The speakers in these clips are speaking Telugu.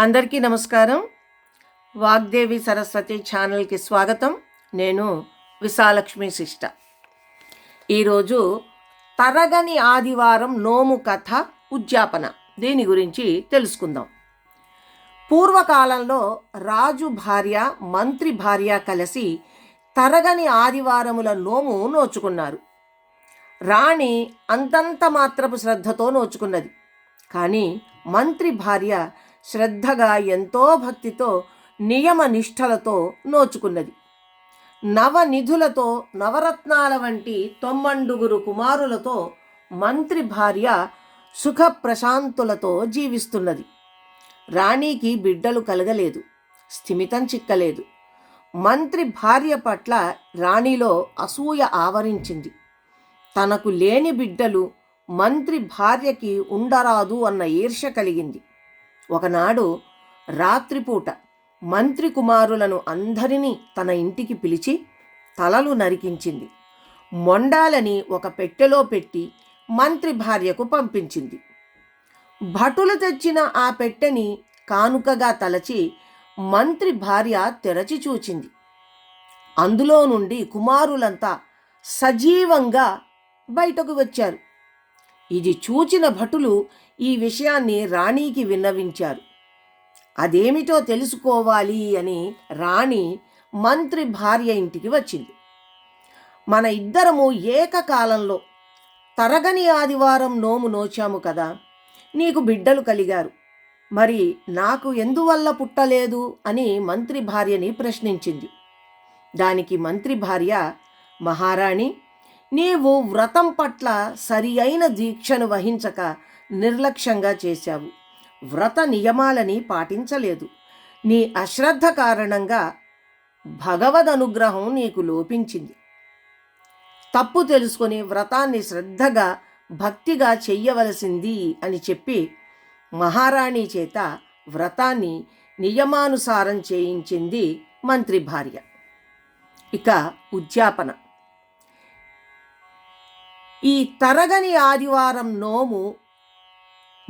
అందరికీ నమస్కారం. వాగ్దేవి సరస్వతి ఛానల్కి స్వాగతం. నేను విశాలక్ష్మి శిష్ట. ఈరోజు తరగని ఆదివారం నోము కథ ఉద్యాపన. దీని గురించి తెలుసుకుందాం. పూర్వకాలంలో రాజు భార్య మంత్రి భార్య కలిసి తరగని ఆదివారముల నోము నోచుకున్నారు. రాణి అంతంత మాత్రపు శ్రద్ధతో నోచుకున్నది. కానీ మంత్రి భార్య శ్రద్ధగా ఎంతో భక్తితో నియమ నిష్ఠలతో నోచుకున్నది. నవనిధులతో నవరత్నాల వంటి తొమ్మండుగురు కుమారులతో మంత్రి భార్య సుఖ ప్రశాంతులతో జీవిస్తున్నది. రాణికి బిడ్డలు కలగలేదు స్థిమితం చిక్కలేదు. మంత్రి భార్య పట్ల రాణిలో అసూయ ఆవరించింది. తనకు లేని బిడ్డలు మంత్రి భార్యకి ఉండరాదు అన్న ఈర్ష కలిగింది. ఒకనాడు రాత్రిపూట మంత్రి కుమారులను అందరినీ తన ఇంటికి పిలిచి తలలు నరికించింది. మొండాలని ఒక పెట్టెలో పెట్టి మంత్రి భార్యకు పంపించింది. భటులు తెచ్చిన ఆ పెట్టెని కానుకగా తలచి మంత్రి భార్య తెరచి చూచింది. అందులో నుండి కుమారులంతా సజీవంగా బయటకు వచ్చారు. ఇది చూచిన భటులు ఈ విషయాన్ని రాణికి విన్నవించారు. అదేమిటో తెలుసుకోవాలి అని రాణి మంత్రి భార్య ఇంటికి వచ్చింది. మన ఇద్దరము ఏకకాలంలో తరగని ఆదివారం నోము నోచాము కదా నీకు బిడ్డలు కలిగారు. మరి నాకు ఎందువల్ల పుట్టలేదు అని మంత్రి భార్యని ప్రశ్నించింది. దానికి మంత్రి భార్య మహారాణి నీవు వ్రతం పట్ల సరి అయిన దీక్షను వహించక నిర్లక్ష్యంగా చేశావు. వ్రత నియమాలని పాటించలేదు. నీ అశ్రద్ధ కారణంగా భగవద్ అనుగ్రహం నీకు లోపించింది. తప్పు తెలుసుకొని వ్రతాన్ని శ్రద్ధగా భక్తిగా చెయ్యవలసింది అని చెప్పి మహారాణి చేత వ్రతాన్ని నియమానుసారం చేయించింది మంత్రి భార్య. ఇక ఉద్యాపన. ఈ తరగని ఆదివారం నోము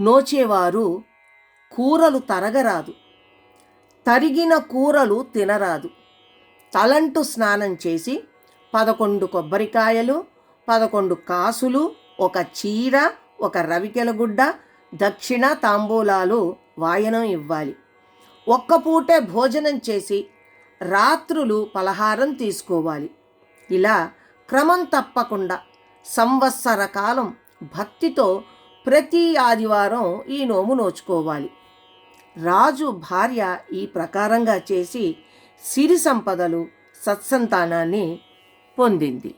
నోచేవారు కూరలు తరగరాదు. తరిగిన కూరలు తినరాదు. తలంటు స్నానం చేసి పదకొండు కొబ్బరికాయలు పదకొండు కాసులు ఒక చీర ఒక రవికెలగుడ్డ దక్షిణ తాంబూలాలు వాయనం ఇవ్వాలి. ఒక్క పూటే భోజనం చేసి రాత్రులు పలహారం తీసుకోవాలి. ఇలా క్రమం తప్పకుండా సంవత్సర కాలం భక్తితో ప్రతి ఆదివారం ఈ నోము నోచుకోవాలి. రాజు భార్య ఈ ప్రకారంగా చేసి సిరి సంపదలు సత్సంతానాన్ని పొందింది.